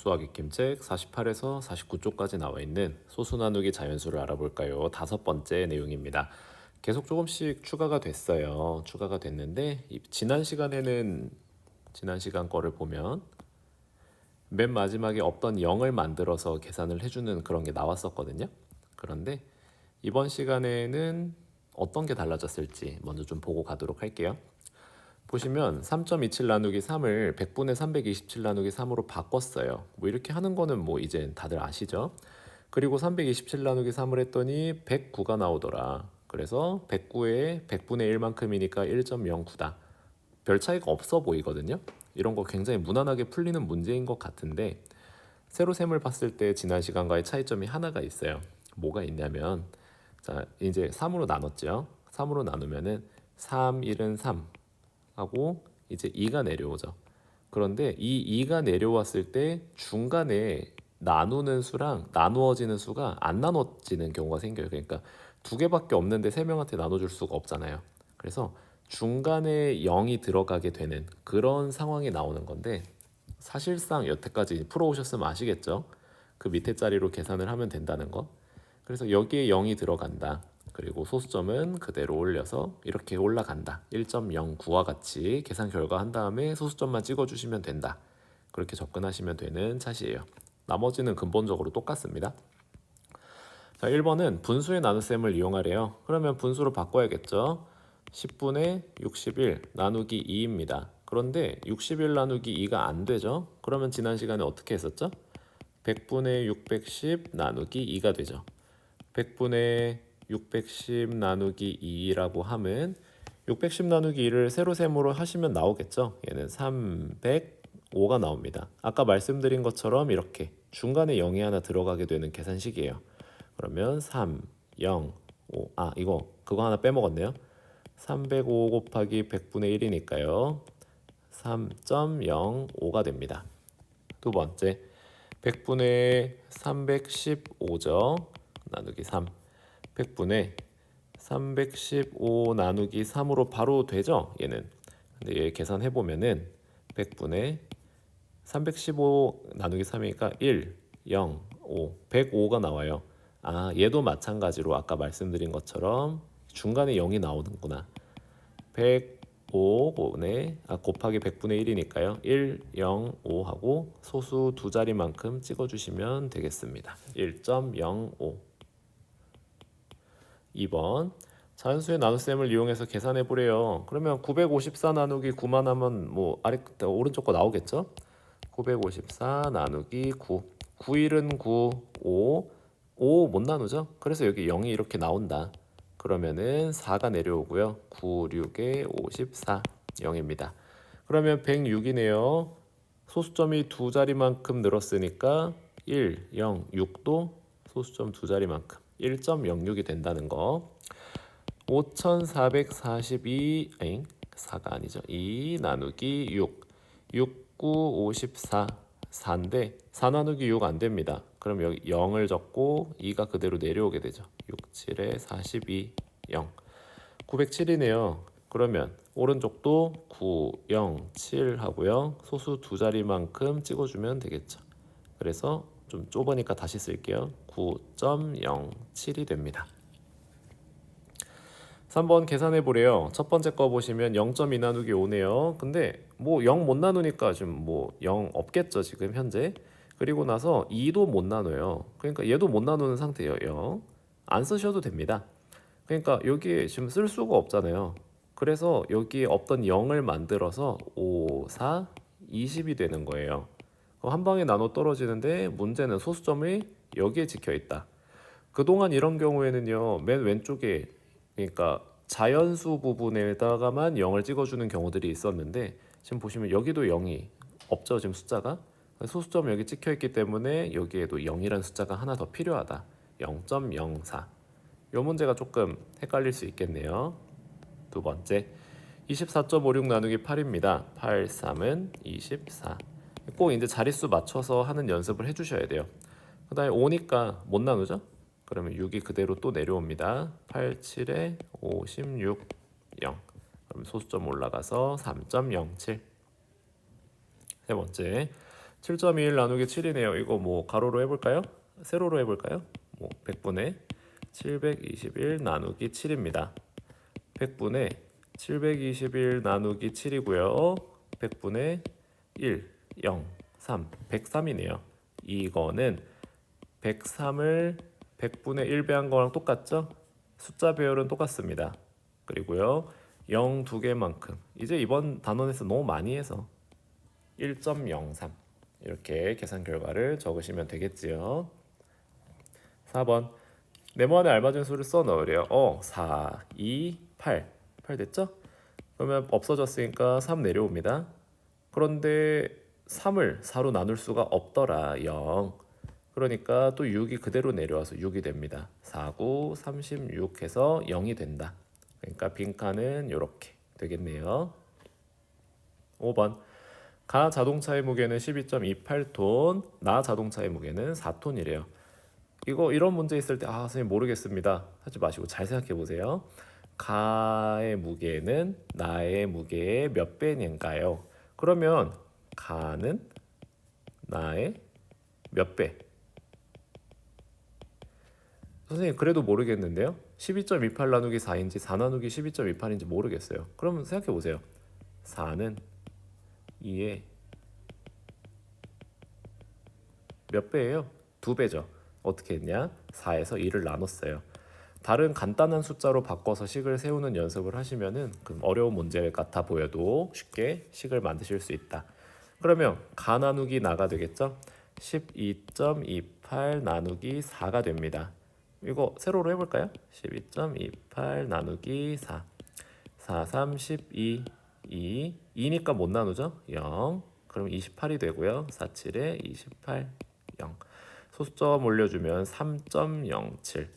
수학 익힘책 48에서 49쪽까지 나와 있는 소수 나누기 자연수를 알아볼까요? 다섯 번째 내용입니다. 계속 조금씩 추가가 됐어요. 추가가 됐는데 이- 지난 시간에는 지난 시간 거를 보면 맨 마지막에 없던 0을 만들어서 계산을 해주는 그런 게 나왔었거든요. 그런데 이번 시간에는 어떤 게 달라졌을지 먼저 좀 보고 가도록 할게요. 보시면 3.27 나누기 3을 100분의 327 나누기 3으로 바꿨어요. 뭐 이렇게 하는 거는 뭐 이제 다들 아시죠? 그리고 327 나누기 3을 했더니 109가 나오더라. 그래서 109에 100분의 1만큼이니까 1.09다. 별 차이가 없어 보이거든요. 이런 거 굉장히 무난하게 풀리는 문제인 것 같은데 세로 셈을 봤을 때 지난 시간과의 차이점이 하나가 있어요. 뭐가 있냐면 자 이제 3으로 나눴죠. 3으로 나누면은 3, 1은 3 하고 이제 2가 내려오죠. 그런데 이 2가 내려왔을 때 중간에 나누는 수랑 나누어지는 수가 안 나눠지는 경우가 생겨요. 그러니까 두 개밖에 없는데 세 명한테 나눠줄 수가 없잖아요. 그래서 중간에 0이 들어가게 되는 그런 상황이 나오는 건데 사실상 여태까지 풀어오셨으면 아시겠죠? 그 밑에 자리로 계산을 하면 된다는 거. 그래서 여기에 0이 들어간다. 그리고 소수점은 그대로 올려서 이렇게 올라간다. 1.09와 같이 계산 결과 한 다음에 소수점만 찍어주시면 된다. 그렇게 접근하시면 되는 차시예요. 나머지는 근본적으로 똑같습니다. 자, 1번은 분수의 나눗셈을 이용하래요. 그러면 분수로 바꿔야겠죠. 10분의 61 나누기 2입니다. 그런데 61 나누기 2가 안 되죠. 그러면 지난 시간에 어떻게 했었죠? 100분의 610 나누기 2가 되죠. 100분의 610 나누기 2라고 하면 610 나누기 2를 세로셈으로 하시면 나오겠죠. 얘는 305가 나옵니다. 아까 말씀드린 것처럼 이렇게 중간에 0이 하나 들어가게 되는 계산식이에요. 그러면 3, 0, 5. 아, 이거 그거 하나 빼먹었네요. 305 곱하기 100분의 1이니까요. 3.05가 됩니다. 두 번째, 100분의 315죠. 나누기 3. 100분의 315 나누기 3으로 바로 되죠? 얘는. 근데 얘 계산해 보면은 100분의 315 나누기 3이니까 1, 0, 5, 105가 나와요. 아, 얘도 마찬가지로 아까 말씀드린 것처럼 중간에 0이 나오는구나. 105분의 아, 곱하기 100분의 1이니까요. 1, 0, 5 하고 소수 두 자리만큼 찍어주시면 되겠습니다. 1.05 2번 자연수의 나눗셈을 이용해서 계산해 보래요. 그러면 954 나누기 9만 하면 뭐 아래 오른쪽 거 나오겠죠? 954 나누기 9 9일은 9 5 5 못 나누죠? 그래서 여기 0이 이렇게 나온다. 그러면은 4가 내려오고요. 9, 6에 54 0입니다. 그러면 106이네요. 소수점이 두 자리만큼 늘었으니까 1, 0, 6도 소수점 두 자리만큼 1.06이 된다는 거. 5442 아니 4가 아니죠. 2 나누기 6 6, 9, 54 4인데 4 나누기 6 안 됩니다. 그럼 여기 0을 적고 2가 그대로 내려오게 되죠. 6, 7에 42 0 907이네요. 그러면 오른쪽도 9, 0, 7 하고요. 소수 두 자리만큼 찍어 주면 되겠죠. 그래서 좀 좁으니까 다시 쓸게요. 9.07이 됩니다. 3번 계산해 보래요. 첫 번째 거 보시면 0.2 나누기 5네요. 근데 뭐 0 못 나누니까 지금 뭐 0 없겠죠, 지금 현재. 그리고 나서 2도 못 나눠요. 그러니까 얘도 못 나누는 상태예요. 0. 안 쓰셔도 됩니다. 그러니까 여기에 지금 쓸 수가 없잖아요. 그래서 여기에 없던 0을 만들어서 5, 4, 20이 되는 거예요. 한 방에 나눠 떨어지는데 문제는 소수점이 여기에 찍혀 있다. 그동안 이런 경우에는요. 맨 왼쪽에 그러니까 자연수 부분에다가만 0을 찍어주는 경우들이 있었는데 지금 보시면 여기도 0이 없죠. 지금 숫자가 소수점 여기 찍혀 있기 때문에 여기에도 0이라는 숫자가 하나 더 필요하다. 0.04. 요 문제가 조금 헷갈릴 수 있겠네요. 두 번째 24.56 나누기 8입니다. 8, 3은 24. 꼭 이제 자릿수 맞춰서 하는 연습을 해주셔야 돼요. 그 다음에 5니까 못 나누죠? 그러면 6이 그대로 또 내려옵니다. 8, 7에 56, 0. 그럼 소수점 올라가서 3.07. 세 번째 7.21 나누기 7이네요. 이거 뭐 가로로 해볼까요? 세로로 해볼까요? 뭐 100분의 721 나누기 7입니다. 100분의 721 나누기 7이고요. 100분의 1, 0, 3, 103이네요. 이거는 103을 100분의 1 배한 거랑 똑같죠? 숫자 배열은 똑같습니다. 그리고요. 0 두 개만큼. 이제 이번 단원에서 너무 많이 해서 1.03 이렇게 계산 결과를 적으시면 되겠지요. 4번 네모 안에 알맞은 수를 써 넣으래요. 어, 4, 2, 8. 8 됐죠? 그러면 없어졌으니까 3 내려옵니다. 그런데 3을 4로 나눌 수가 없더라. 0. 그러니까 또 6이 그대로 내려와서 6이 됩니다. 4, 9, 36 해서 0이 된다. 그러니까 빈칸은 이렇게 되겠네요. 5번 가 자동차의 무게는 12.28톤, 나 자동차의 무게는 4톤이래요. 이거 이런 문제 있을 때 아, 선생님 모르겠습니다. 하지 마시고 잘 생각해 보세요. 가의 무게는 나의 무게의 몇 배인가요? 그러면 가는 나의 몇 배? 선생님 그래도 모르겠는데요. 12.28 나누기 4인지 4 나누기 12.28인지 모르겠어요. 그러면 생각해 보세요. 4는 2의 몇 배예요? 두 배죠. 어떻게 했냐? 4에서 2를 나눴어요. 다른 간단한 숫자로 바꿔서 식을 세우는 연습을 하시면은 그 어려운 문제 같아 보여도 쉽게 식을 만드실 수 있다. 그러면 가 나누기 나가 되겠죠? 12.28 나누기 4가 됩니다. 이거 세로로 해볼까요? 12.28 나누기 4 4, 3, 12 2 2니까 못 나누죠? 0 그럼 28이 되고요 4, 7에 28 0 소수점 올려주면 3.07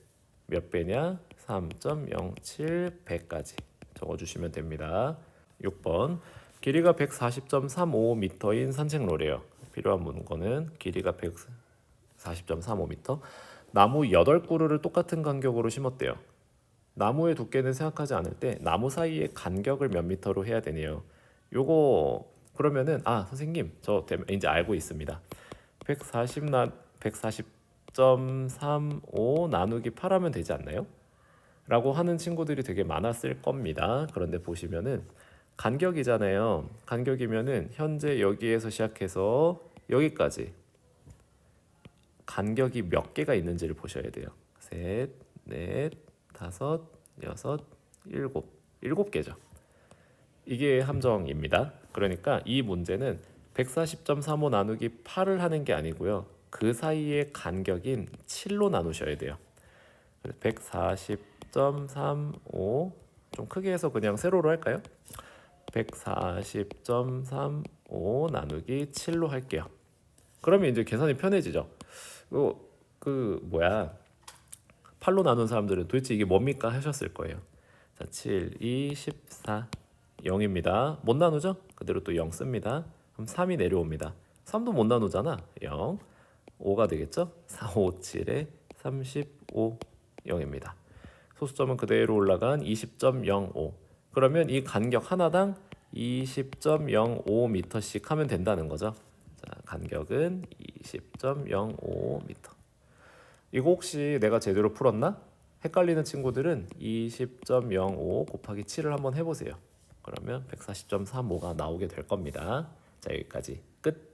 몇 배냐? 3.07 배까지 적어주시면 됩니다 6번 길이가 140.35m인 산책로래요 필요한 문건은 길이가 140.35m 나무 8그루를 똑같은 간격으로 심었대요. 나무의 두께는 생각하지 않을 때 나무 사이의 간격을 몇 미터로 해야 되네요. 요거 그러면은 아 선생님 저 대- 이제 알고 있습니다. 140 나 140.35 나누기 8하면 되지 않나요? 라고 하는 친구들이 되게 많았을 겁니다. 그런데 보시면은 간격이잖아요. 간격이면은 현재 여기에서 시작해서 여기까지 간격이 몇 개가 있는지를 보셔야 돼요. 셋, 넷, 다섯, 여섯, 일곱. 일곱 개죠. 이게 함정입니다. 그러니까 이 문제는 140.35 나누기 8을 하는 게 아니고요. 그 사이의 간격인 7로 나누셔야 돼요. 140.35 좀 크게 해서 그냥 세로로 할까요? 140.35 나누기 7로 할게요. 그러면 이제 계산이 편해지죠. 그, 그 뭐야 8로 나눈 사람들은 도대체 이게 뭡니까 하셨을 거예요. 자, 7, 2, 14, 0입니다. 못 나누죠? 그대로 또 0 씁니다. 그럼 3이 내려옵니다. 3도 못 나누잖아. 0, 5가 되겠죠? 4, 5, 7에 35, 0입니다. 소수점은 그대로 올라간 20.05. 그러면 이 간격 하나당 20.05m씩 하면 된다는 거죠. 자, 간격은 20.05m. 이거 혹시 내가 제대로 풀었나? 헷갈리는 친구들은 20.05 곱하기 7을 한번 해보세요. 그러면 140.35가 나오게 될 겁니다. 자, 여기까지 끝.